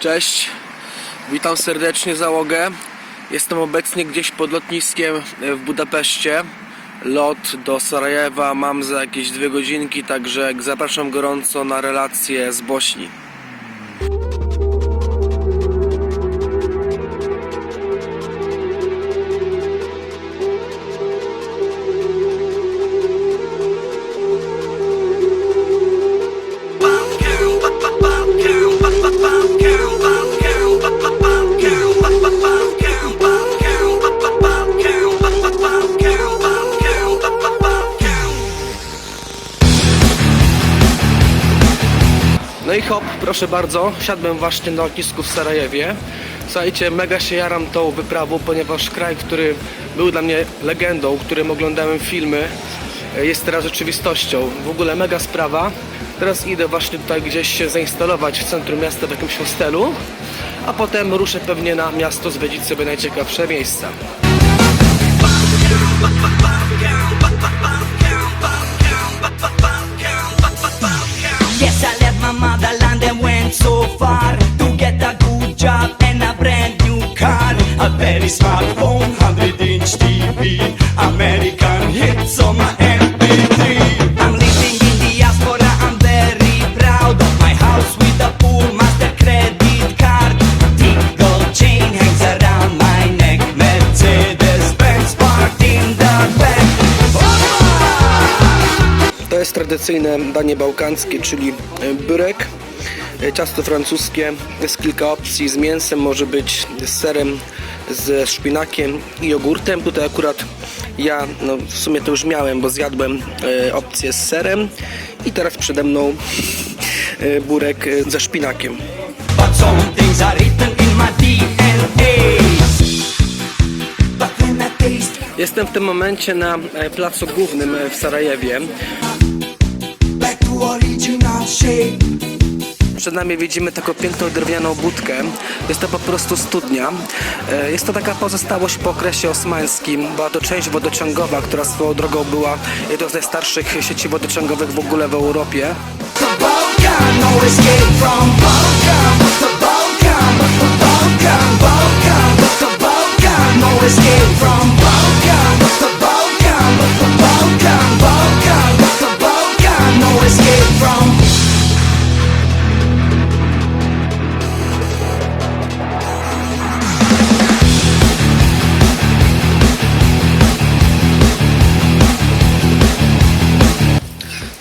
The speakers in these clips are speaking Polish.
Cześć, witam serdecznie załogę. Jestem obecnie gdzieś pod lotniskiem e, w Budapeszcie. Lot do Sarajewa mam za jakieś dwie godzinki, także zapraszam gorąco na relacje z Bośni. Proszę bardzo, siadłem właśnie na lotnisku w Sarajewie. Słuchajcie, mega się jaram tą wyprawą, ponieważ kraj, który był dla mnie legendą, którym oglądałem filmy, e, jest teraz rzeczywistością. W ogóle mega sprawa. Teraz idę właśnie tutaj gdzieś się zainstalować w centrum miasta w jakimś hostelu, a potem ruszę pewnie na miasto zwiedzić sobie najciekawsze miejsca. Yes, I left my motherland smartphone, 100 inch TV, American hits on my MP3. I'm living in diaspora, I'm very proud of my house with a pool, master credit card. Big gold chain hangs around my neck. Mercedes Benz Parked in the back. To jest tradycyjne danie bałkańskie, czyli e, burek, e, ciasto francuskie. Jest kilka opcji z mięsem, może być z serem, ze szpinakiem i jogurtem. Tutaj akurat ja no, w sumie to już miałem, bo zjadłem e, opcję z serem i teraz przede mną e, burek e, ze szpinakiem. Jestem w tym momencie na e, placu głównym e, w Sarajewie. Przed nami widzimy taką piękną drewnianą budkę. Jest to po prostu studnia. E, Jest to taka pozostałość po okresie osmańskim. Była to część wodociągowa, która swoją drogą była jedną z najstarszych sieci wodociągowych w ogóle w Europie. No from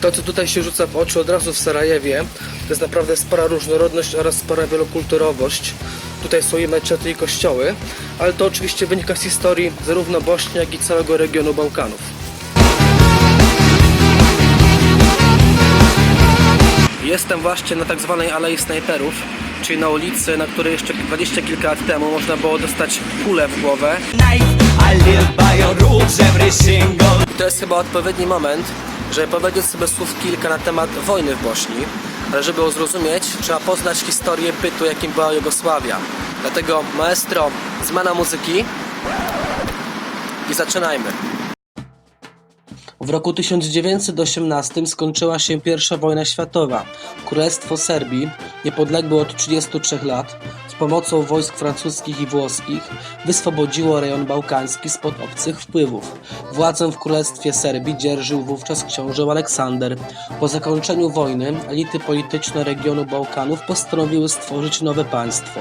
To, co tutaj się rzuca w oczy od razu w Sarajewie, to jest naprawdę spora różnorodność oraz spora wielokulturowość. Tutaj są i meczety i kościoły, ale to oczywiście wynika z historii zarówno Bośni, jak i całego regionu Bałkanów. Jestem właśnie na tak zwanej Alei Snajperów, czyli na ulicy, na której jeszcze dwadzieścia kilka lat temu można było dostać kulę w głowę. To jest chyba odpowiedni moment, żeby powiedzieć sobie słów kilka na temat wojny w Bośni. Ale żeby ją zrozumieć, trzeba poznać historię bytu, jakim była Jugosławia. Dlatego maestro, zmiana muzyki i zaczynajmy. W roku 1918 skończyła się I wojna światowa. Królestwo Serbii, niepodległe od 33 lat, z pomocą wojsk francuskich i włoskich wyswobodziło rejon bałkański spod obcych wpływów. Władzę w Królestwie Serbii dzierżył wówczas książę Aleksander. Po zakończeniu wojny elity polityczne regionu Bałkanów postanowiły stworzyć nowe państwo.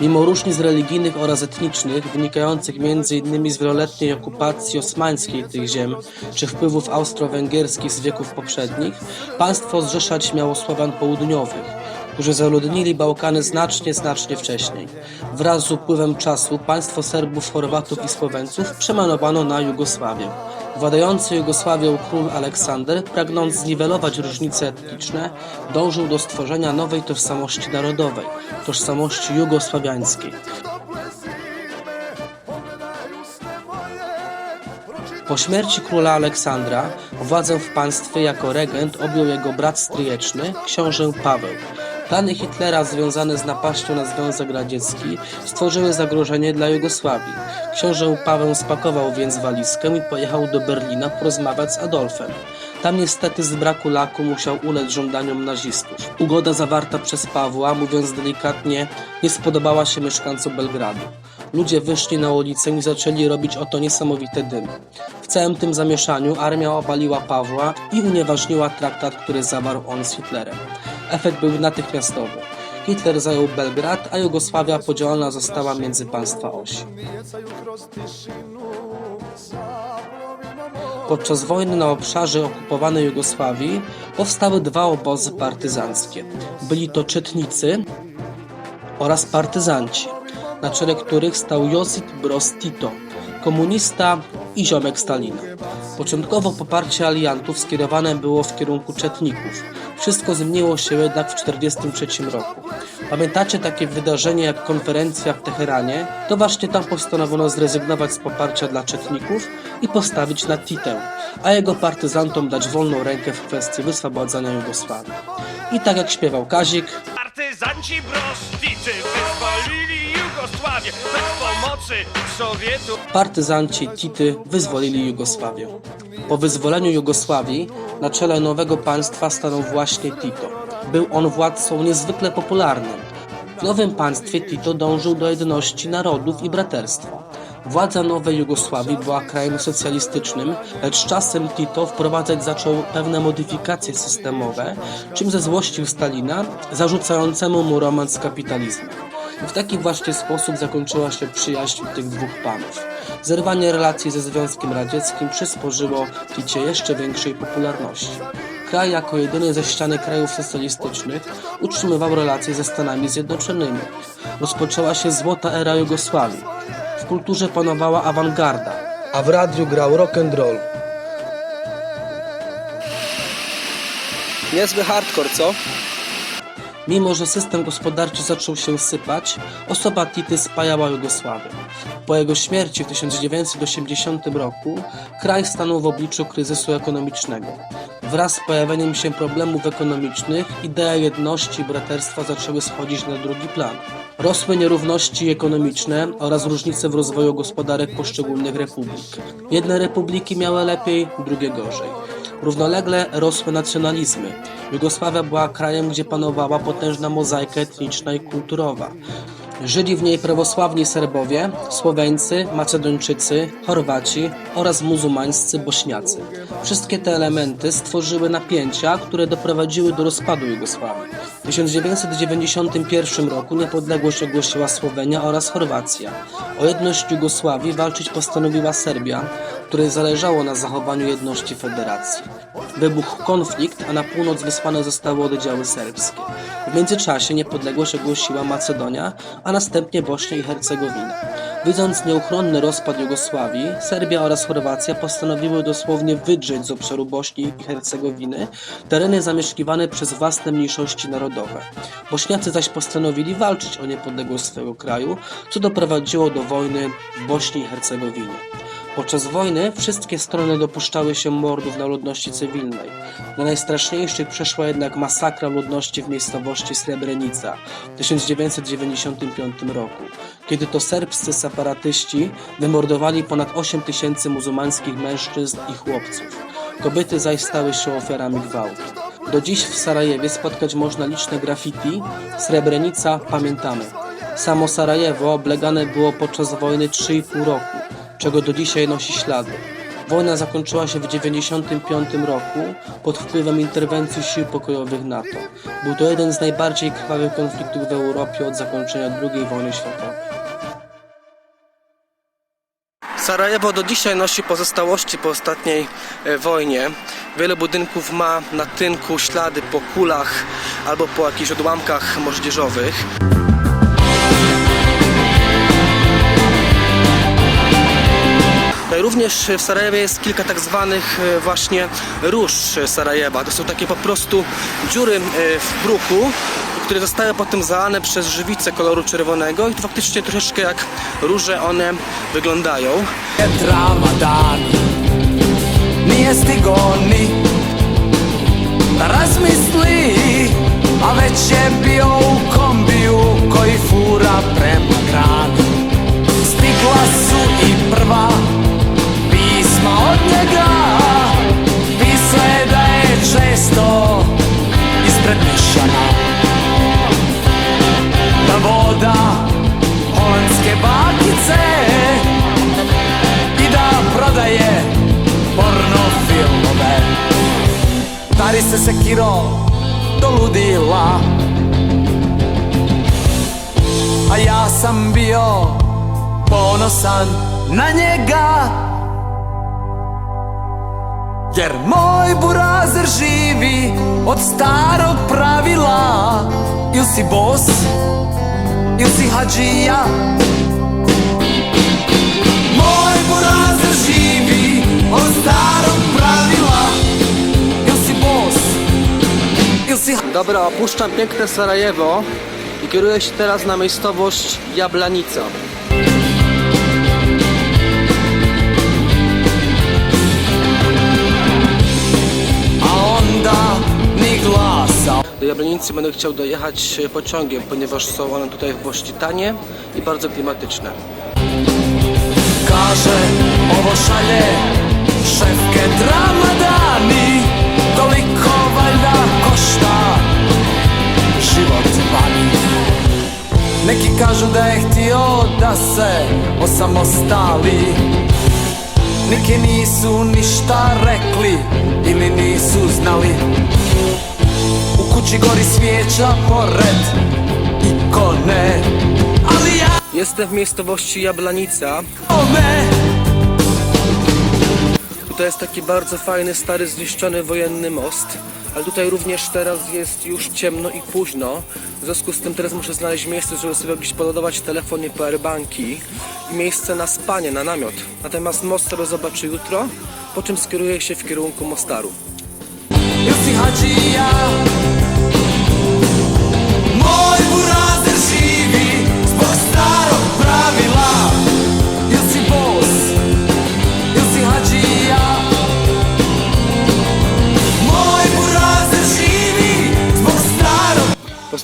Mimo różnic religijnych oraz etnicznych, wynikających m.in. z wieloletniej okupacji osmańskiej tych ziem, czy wpływów austro-węgierskich z wieków poprzednich, państwo zrzeszać miało Słowian południowych, którzy zaludnili Bałkany znacznie, znacznie wcześniej. Wraz z upływem czasu państwo Serbów, Chorwatów i Słoweńców przemianowano na Jugosławię. Władający Jugosławią król Aleksander, pragnąc zniwelować różnice etniczne, dążył do stworzenia nowej tożsamości narodowej, tożsamości jugosławiańskiej. Po śmierci króla Aleksandra władzę w państwie jako regent objął jego brat stryjeczny, książę Paweł. Plany Hitlera związane z napaścią na Związek Radziecki stworzyły zagrożenie dla Jugosławii. Książę Paweł spakował więc walizkę i pojechał do Berlina porozmawiać z Adolfem. Tam niestety z braku laku musiał ulec żądaniom nazistów. Ugoda zawarta przez Pawła, mówiąc delikatnie, nie spodobała się mieszkańcom Belgradu. Ludzie wyszli na ulicę i zaczęli robić oto niesamowite dymy. W całym tym zamieszaniu armia obaliła Pawła i unieważniła traktat, który zawarł on z Hitlerem. Efekt był natychmiastowy. Hitler zajął Belgrad, a Jugosławia podzielona została między państwa osi. Podczas wojny na obszarze okupowanej Jugosławii powstały dwa obozy partyzanckie. Byli to Czytnicy oraz partyzanci, na czele których stał Josip Broz Tito, komunista i ziomek Stalina. Początkowo poparcie aliantów skierowane było w kierunku Czetników. Wszystko zmieniło się jednak w 1943 roku. Pamiętacie takie wydarzenie jak konferencja w Teheranie? To właśnie tam postanowiono zrezygnować z poparcia dla Czetników i postawić na Titę, a jego partyzantom dać wolną rękę w kwestii wyswobodzenia Jugosławii. I tak jak śpiewał Kazik, Partyzanci wyzwolili Jugosławię bez pomocy partyzanci Tity wyzwolili Jugosławię. Po wyzwoleniu Jugosławii na czele nowego państwa stanął właśnie Tito. Był on władcą niezwykle popularnym. W nowym państwie Tito dążył do jedności narodów i braterstwa. Władza nowej Jugosławii była krajem socjalistycznym, lecz czasem Tito wprowadzać zaczął pewne modyfikacje systemowe, czym zezłościł Stalina, zarzucającemu mu romans z kapitalizmem. W taki właśnie sposób zakończyła się przyjaźń tych dwóch panów. Zerwanie relacji ze Związkiem Radzieckim przysporzyło Ticie jeszcze większej popularności. Kraj jako jedyny ze ściany krajów socjalistycznych utrzymywał relacje ze Stanami Zjednoczonymi. Rozpoczęła się złota era Jugosławii. W kulturze panowała awangarda, a w radiu grał rock and roll. Niezły hardcore, co? Mimo, że system gospodarczy zaczął się sypać, osoba Tity spajała Jugosławię. Po jego śmierci w 1980 roku kraj stanął w obliczu kryzysu ekonomicznego. Wraz z pojawieniem się problemów ekonomicznych idea jedności i braterstwa zaczęły schodzić na drugi plan. Rosły nierówności ekonomiczne oraz różnice w rozwoju gospodarek poszczególnych republik. Jedne republiki miały lepiej, drugie gorzej. Równolegle rosły nacjonalizmy. Jugosławia była krajem, gdzie panowała potężna mozaika etniczna i kulturowa. Żyli w niej prawosławni Serbowie, Słoweńcy, Macedończycy, Chorwaci oraz muzułmańscy Bośniacy. Wszystkie te elementy stworzyły napięcia, które doprowadziły do rozpadu Jugosławii. W 1991 roku niepodległość ogłosiła Słowenia oraz Chorwacja. O jedność Jugosławii walczyć postanowiła Serbia, której zależało na zachowaniu jedności federacji. Wybuchł konflikt, a na północ wysłane zostały oddziały serbskie. W międzyczasie niepodległość ogłosiła Macedonia, a następnie Bośnia i Hercegowina. Widząc nieuchronny rozpad Jugosławii, Serbia oraz Chorwacja postanowiły dosłownie wydrzeć z obszaru Bośni i Hercegowiny tereny zamieszkiwane przez własne mniejszości narodowe. Bośniacy zaś postanowili walczyć o niepodległość swego kraju, co doprowadziło do wojny w Bośni i Hercegowinie. Podczas wojny wszystkie strony dopuszczały się mordów na ludności cywilnej. Na najstraszniejszych przeszła jednak masakra ludności w miejscowości Srebrenica w 1995 roku, kiedy to serbscy separatyści wymordowali ponad 8 tysięcy muzułmańskich mężczyzn i chłopców. Kobiety zaś stały się ofiarami gwałtu. Do dziś w Sarajewie spotkać można liczne graffiti Srebrenica pamiętamy. Samo Sarajewo oblegane było podczas wojny 3,5 roku czego do dzisiaj nosi ślady. Wojna zakończyła się w 1995 roku pod wpływem interwencji sił pokojowych NATO. Był to jeden z najbardziej krwawych konfliktów w Europie od zakończenia II wojny światowej. Sarajewo do dzisiaj nosi pozostałości po ostatniej e, wojnie. Wiele budynków ma na tynku ślady po kulach albo po jakichś odłamkach moździerzowych. Również w Sarajewie jest kilka tak zwanych e, właśnie róż Sarajewa. To są takie po prostu dziury e, w bruku, które zostały potem zalane przez żywice koloru czerwonego i to faktycznie troszeczkę jak róże one wyglądają. Ramadan Nije stigo ni Da razmisli A bio sunčana Da voda holandske bakice I da prodaje porno filmove Tari se sekiro do ludila A ja sam bio ponosan na njega. Jer moj burazer živi od starog pravila. Ili si bos, ili si hađija? Moj burazer živi od starog pravila. Ili si bos, ili si Dobra, opuszczam piękne Sarajewo i kieruję się teraz na miejscowość Jablanica. Glasa Do Jablanicy będę chciał dojechać e, pociągiem, ponieważ są one tutaj w Bości tanie i bardzo klimatyczne. Kaže, ovo šalje šefke Ramadani Toliko valjda košta život vani Neki kažu da je htio da se osamostali Neki nisu ništa rekli ili nisu znali. U kući gori svijeća pored ikone Ali ja Jestem w miejscowości Jablanica. ome Tutaj jest taki bardzo fajny, stary, zniszczony wojenny most. Ale tutaj również teraz jest już ciemno i późno. W związku z tym teraz muszę znaleźć miejsce, żeby sobie gdzieś poładować telefon i powerbanki. I miejsce na spanie, na namiot. Natomiast Mostar zobaczy jutro, po czym skieruję się w kierunku Mostaru. Hađija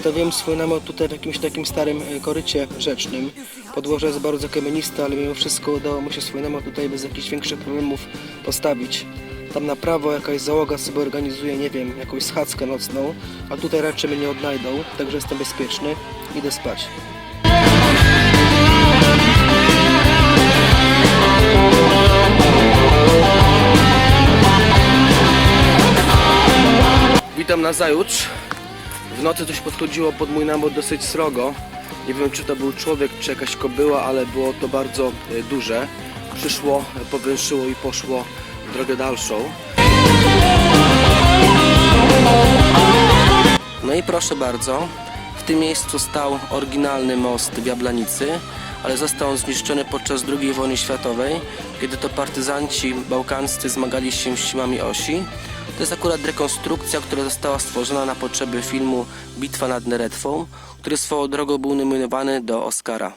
Postawiłem swój namiot tutaj w jakimś takim starym e, korycie rzecznym. Podłoże jest bardzo kamieniste, ale mimo wszystko udało mu się swój namiot tutaj bez jakichś większych problemów postawić. Tam na prawo jakaś załoga sobie organizuje, nie wiem, jakąś schadzkę nocną, a tutaj raczej mnie nie odnajdą, także jestem bezpieczny. Idę spać. Witam na zajutrz. W nocy coś podchodziło pod mój namiot dosyć srogo. Nie wiem czy to był człowiek czy jakaś kobyła, ale było to bardzo e, duże. Przyszło, e, powęszyło i poszło drogę dalszą. No i proszę bardzo, w tym miejscu stał oryginalny most w Jablanicy, ale został on zniszczony podczas II wojny światowej, kiedy to partyzanci bałkańscy zmagali się z siłami osi. To jest akurat rekonstrukcja, która została stworzona na potrzeby filmu Bitwa nad Neretwą, który swoją drogą był nominowany do Oscara.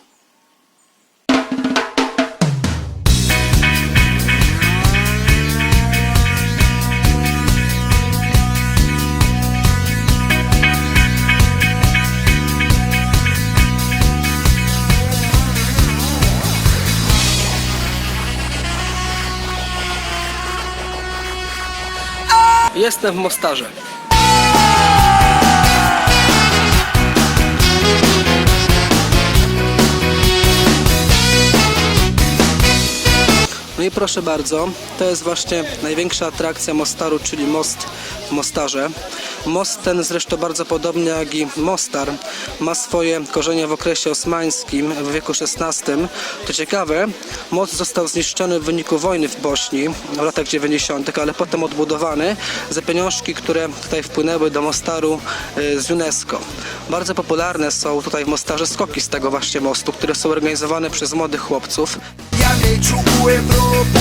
Jestem w Mostarze. No i proszę bardzo, to jest właśnie największa atrakcja Mostaru, czyli most w Mostarze. Most ten zresztą bardzo podobnie jak i Mostar ma swoje korzenie w okresie osmańskim w wieku XVI. To ciekawe, most został zniszczony w wyniku wojny w Bośni w latach 90., ale potem odbudowany za pieniążki, które tutaj wpłynęły do Mostaru y, z UNESCO. Bardzo popularne są tutaj w Mostarze skoki z tego właśnie mostu, które są organizowane przez młodych chłopców. Ja u Evropu,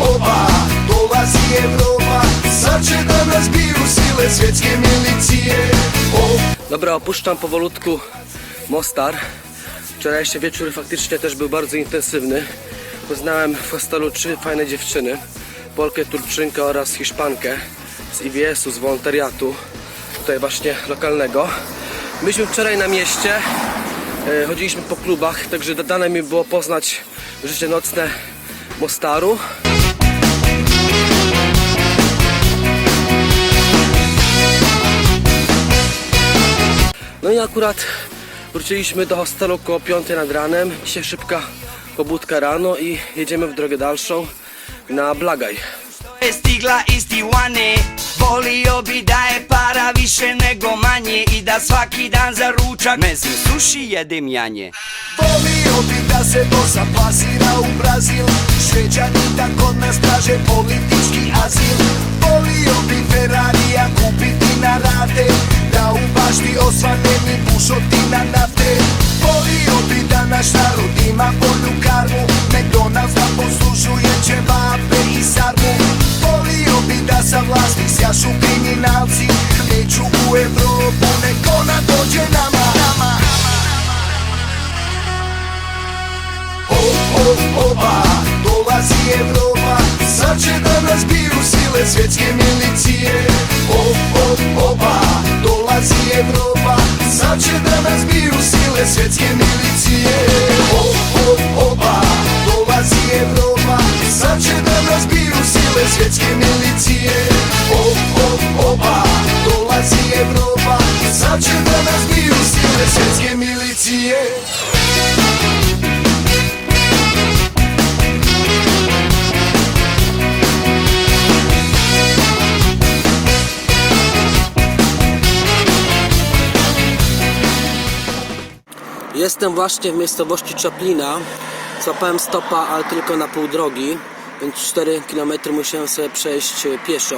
oba, dolazi Evropa Sad će da nas biju sile svjetske milicije O, Dobra, opuszczam powolutku Mostar. Wczorajszy wieczór faktycznie też był bardzo intensywny. Poznałem w hostelu trzy fajne dziewczyny. Polkę, Turczynkę oraz Hiszpankę z IWS-u, z wolontariatu, tutaj właśnie lokalnego. Byliśmy wczoraj na mieście, e, chodziliśmy po klubach, także dane mi było poznać życie nocne Mostaru. No i akurat wróciliśmy do hostelu koło 5 nad ranem. Dzisiaj szybka pobudka rano i jedziemy w drogę dalszą na Blagaj. stigla iz Tijuane Volio bi da je para više nego manje I da svaki dan za ručak Mezim suši jedem janje Volio bi da se Bosa plasira u Brazil. Šveđani da kod nas traže politički azil. Volio bi Ferrarija kupiti na rate Da u bašti osvane mi bušotina nafte Volio bi da naš narod ima bolju karmu McDonald's da poslužuje ćevape i sarmu. Volio bi da sa vlasti sjašu kriminalci Neću u Evropu, nek ona dođe nama, nama. Hop, hop, hopa, dolazi Evropa Sad će da nas biju sile svjetske milicije. Hop, hop, hopa, dolazi Evropa. Sad će da nas biju sile svjetske milicije. Hop, hop, hopa, dolazi Evropa. Sad će da nas biju sile svjetske milicije. Hop, hop, hopa, dolazi Evropa. Sad će da nas biju sile svjetske milicije Jestem właśnie w miejscowości Czaplina. Złapałem stopa, ale tylko na pół drogi, więc 4 km musiałem sobie przejść e, pieszo.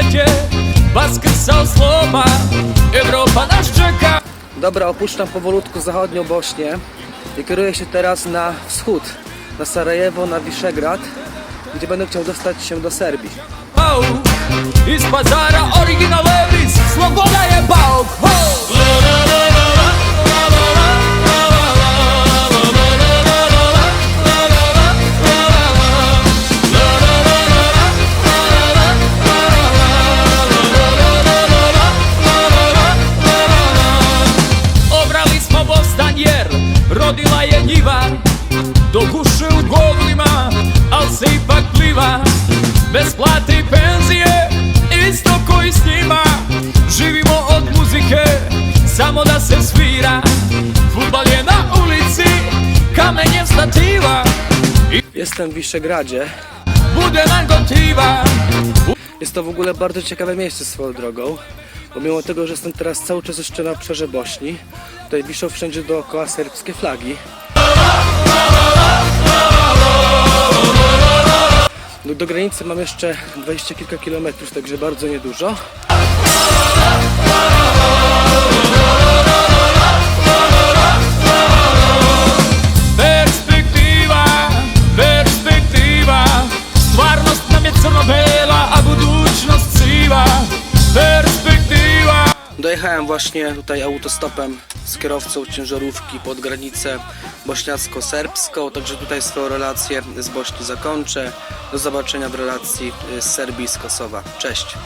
Tiket je, vaskrsa sloba Evropa nas čeka Dobra, opuszczam powolutku zachodnią Bośnię i kieruję się teraz na wschód, na Sarajewo, na Wiszegrád, gdzie będę chciał dostać się do Serbii. Au, stativa Jestem w Wiszegradzie. bude nam gotiva Jest to w ogóle bardzo ciekawe miejsce swoją drogą, bo mimo tego, że jestem teraz cały czas jeszcze na obszarze Bośni, tutaj wiszą wszędzie dookoła serbskie flagi. Do, do granicy mam jeszcze 20 kilka kilometrów, także bardzo niedużo. Dojechałem właśnie tutaj autostopem z kierowcą ciężarówki pod granicę bośniacko-serbską, także tutaj swoją relację z Bośni zakończę. Do zobaczenia w relacji z Serbii z Kosowa. Cześć!